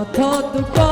যত দুটো